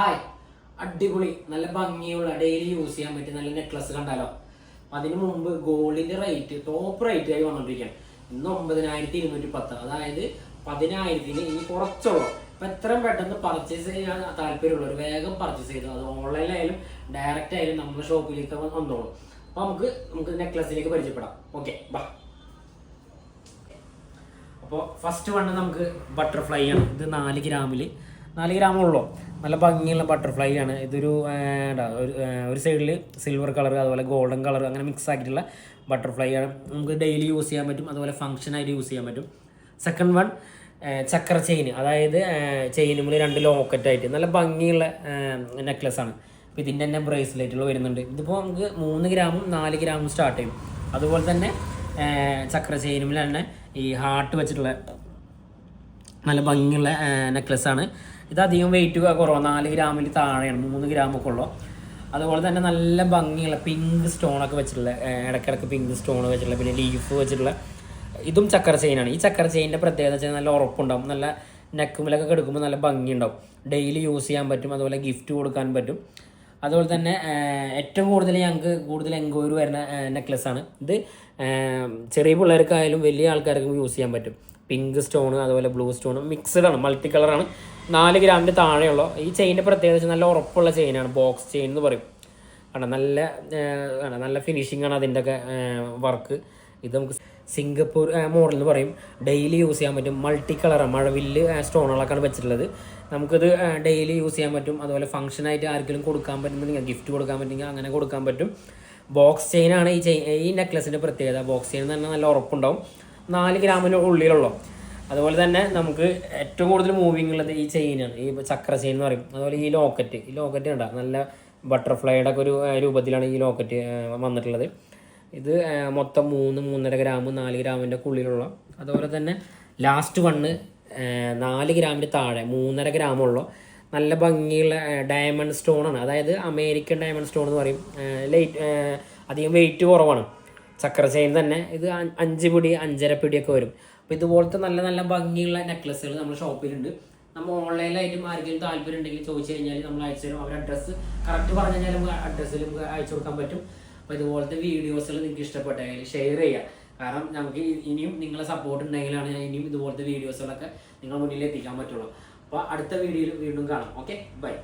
Hi അടിപൊളി. നല്ല ഭംഗിയുള്ള ഡെയിലി യൂസ് ചെയ്യാൻ പറ്റിയ നല്ല നെക്ലസ് കണ്ടാലോ അതിനു മുമ്പ് ഗോൾഡിന്റെ റേറ്റ് ടോപ്പ് റേറ്റ് ആയി വന്നുകൊണ്ടിരിക്കുകയാണ് ഇന്ന് ഒമ്പതിനായിരത്തി ഇരുന്നൂറ്റി പത്ത്. അതായത് പതിനായിരത്തിന് ഇനി കുറച്ചുള്ളൂ അപ്പൊ എത്രയും പെട്ടെന്ന് പർച്ചേസ് ചെയ്യാൻ താല്പര്യമുള്ളവർ വേഗം പർച്ചേസ് ചെയ്തു? അത് ഓൺലൈനിലായാലും ഡയറക്റ്റ് ആയാലും നമ്മുടെ ഷോപ്പിലേക്ക് വന്നോളൂ. അപ്പൊ നമുക്ക് നമുക്ക് നെക്ലസിലേക്ക് പരിചയപ്പെടാം. ഓക്കെ ബാ. അപ്പോൾ ഫസ്റ്റ് വണ് നമുക്ക് ബട്ടർഫ്ലൈ ആണ്. ഇത് നാല് ഗ്രാമിൽ നാല് ഗ്രാമുള്ളൂ നല്ല ഭംഗിയുള്ള ബട്ടർഫ്ലൈ ആണ്. ഇതൊരു ഒരു സൈഡിൽ സിൽവർ കളർ അതുപോലെ ഗോൾഡൻ കളർ അങ്ങനെ മിക്സ് ആക്കിയിട്ടുള്ള ബട്ടർഫ്ലൈ ആണ്. നമുക്ക് ഡെയിലി യൂസ് ചെയ്യാൻ പറ്റും. അതുപോലെ ഫംഗ്ഷൻ ആയിട്ട് യൂസ് ചെയ്യാൻ പറ്റും. സെക്കൻഡ് വൺ ചക്ര ചെയിൻ അതായത് ചെയിനുമ്മിൽ രണ്ട് ലോക്കറ്റായിട്ട് നല്ല ഭംഗിയുള്ള നെക്ലസ് ആണ്. അപ്പോൾ ഇതിന്റെ തന്നെ ബ്രേസ്ലെറ്റുകൾ വരുന്നുണ്ട്. ഇതിപ്പോൾ നമുക്ക് മൂന്ന് ഗ്രാമും നാല് ഗ്രാമും സ്റ്റാർട്ട് ചെയ്യും. അതുപോലെ തന്നെ ചക്ര ചെയിനുമിൽ തന്നെ ഈ ഹാർട്ട് വെച്ചിട്ടുള്ള നല്ല ഭംഗിയുള്ള നെക്ലസ് ആണ്. ഇത് അധികം വെയിറ്റ് കുറവാണ് നാല് ഗ്രാമിൽ താഴെയാണ് മൂന്ന് ഗ്രാമൊക്കെ ഉള്ളു. അതുപോലെ തന്നെ നല്ല ഭംഗിയുള്ള പിങ്ക് സ്റ്റോണൊക്കെ വെച്ചിട്ടുള്ള ഇടയ്ക്കിടയ്ക്ക് പിങ്ക് സ്റ്റോൺ വെച്ചിട്ടുള്ള പിന്നെ ലീഫ് വെച്ചിട്ടുള്ള ഇതും ചക്കര ചെയിനാണ് ഈ ചക്കര ചെയിനിന്റെ പ്രത്യേകത വെച്ചാൽ നല്ല ഉറപ്പുണ്ടാവും. നല്ല നെക്കുമിലൊക്കെ കെടുക്കുമ്പോൾ നല്ല ഭംഗിയുണ്ടാവും. ഡെയിലി യൂസ് ചെയ്യാൻ പറ്റും. അതുപോലെ ഗിഫ്റ്റ് കൊടുക്കാൻ പറ്റും. അതുപോലെ തന്നെ ഏറ്റവും കൂടുതൽ ഞങ്ങൾക്ക് കൂടുതൽ എൻക്വയറി വരുന്ന നെക്ലസ് ആണ്. ഇത് ചെറിയ പിള്ളേർക്കായാലും വലിയ ആൾക്കാർക്കും യൂസ് ചെയ്യാൻ പറ്റും. പിങ്ക് സ്റ്റോൺ അതുപോലെ ബ്ലൂ സ്റ്റോൺ മിക്സ്ഡ് ആണ് മൾട്ടി കളറാണ് നാല് ഗ്രാമിന്റെ താഴെയുള്ള ഈ ചെയിന്റെ പ്രത്യേകത നല്ല ഉറപ്പുള്ള ചെയിനാണ് ബോക്സ് ചെയിൻ എന്ന് പറയും. ആണ്? നല്ല നല്ല ഫിനിഷിംഗ് ആണ് അതിന്റെ ഒക്കെ വർക്ക് ഇത് നമുക്ക് സിംഗപ്പൂർ മോഡൽ എന്ന് പറയും. ഡെയിലി യൂസ് ചെയ്യാൻ പറ്റും. മൾട്ടി കളറാണ് മഴവില്ല് സ്റ്റോണുകളൊക്കെയാണ് വെച്ചിട്ടുള്ളത്. നമുക്കിത് ഡെയിലി യൂസ് ചെയ്യാൻ പറ്റും. അതുപോലെ ഫംഗ്ഷനായിട്ട് ആർക്കെങ്കിലും കൊടുക്കാൻ പറ്റുന്നുണ്ടെങ്കിൽ ഗിഫ്റ്റ് കൊടുക്കാൻ പറ്റുമെങ്കിൽ അങ്ങനെ കൊടുക്കാൻ പറ്റും. ബോക്സ് ചെയിനാണ് ഈ ചെയിൻ ഈ നെക്ലസിന്റെ പ്രത്യേകത. ബോക്സ് ചെയിൻ തന്നെ നല്ല ഉറപ്പുണ്ടാവും. നാല് ഗ്രാമിന് ഉള്ളിലുള്ളൂ. അതുപോലെ തന്നെ നമുക്ക് ഏറ്റവും കൂടുതൽ മൂവിങ് ഉള്ളത് ഈ ചെയിനാണ് ഈ ചക്ര ചെയിൻ എന്ന് പറയും. അതുപോലെ ഈ ലോക്കറ്റ് ഈ ലോക്കറ്റ് ഉണ്ടാ നല്ല ബട്ടർഫ്ലൈയുടെ ഒക്കെ ഒരു രൂപത്തിലാണ് ഈ ലോക്കറ്റ് വന്നിട്ടുള്ളത്. ഇത് മൊത്തം മൂന്ന് മൂന്നര ഗ്രാം നാല് ഗ്രാമിന്റെ ഉള്ളിലുള്ള. അതുപോലെ തന്നെ ലാസ്റ്റ് വണ്ണ് നാല് ഗ്രാമിന്റെ താഴെ മൂന്നര ഗ്രാമുള്ള നല്ല ഭംഗിയുള്ള ഡയമണ്ട് സ്റ്റോണാണ് അതായത് അമേരിക്കൻ ഡയമണ്ട് സ്റ്റോൺ എന്ന് പറയും. ലൈറ്റ് അധികം വെയിറ്റ് കുറവാണ്. ചക്ര ചെയിൻ തന്നെ. ഇത് അഞ്ച് പിടി അഞ്ചര പിടിയൊക്കെ വരും. അപ്പോൾ ഇതുപോലത്തെ നല്ല നല്ല ഭംഗിയുള്ള നെക്ലസ്സുകൾ നമ്മുടെ ഷോപ്പിലുണ്ട്. നമ്മൾ ഓൺലൈനിലായിട്ടും ആർക്കെങ്കിലും താല്പര്യം ഉണ്ടെങ്കിൽ ചോദിച്ചു കഴിഞ്ഞാൽ നമ്മൾ അയച്ചു തരും. അവർ അഡ്രസ്സ് കറക്റ്റ് പറഞ്ഞു കഴിഞ്ഞാൽ നമുക്ക് അഡ്രസ്സിൽ നമുക്ക് അയച്ചു കൊടുക്കാൻ പറ്റും. അപ്പോൾ ഇതുപോലത്തെ വീഡിയോസുകൾ നിങ്ങൾക്ക് ഇഷ്ടപ്പെട്ടെങ്കിൽ ഷെയർ ചെയ്യുക കാരണം നമുക്ക് ഇനിയും നിങ്ങളെ സപ്പോർട്ട് ഉണ്ടെങ്കിലാണ് ഞാൻ ഇനിയും ഇതുപോലത്തെ വീഡിയോസുകളൊക്കെ നിങ്ങളുടെ മുന്നിൽ എത്തിക്കാൻ പറ്റുള്ളൂ. അപ്പോൾ അടുത്ത വീഡിയോയിൽ വീണ്ടും കാണാം. Okay bye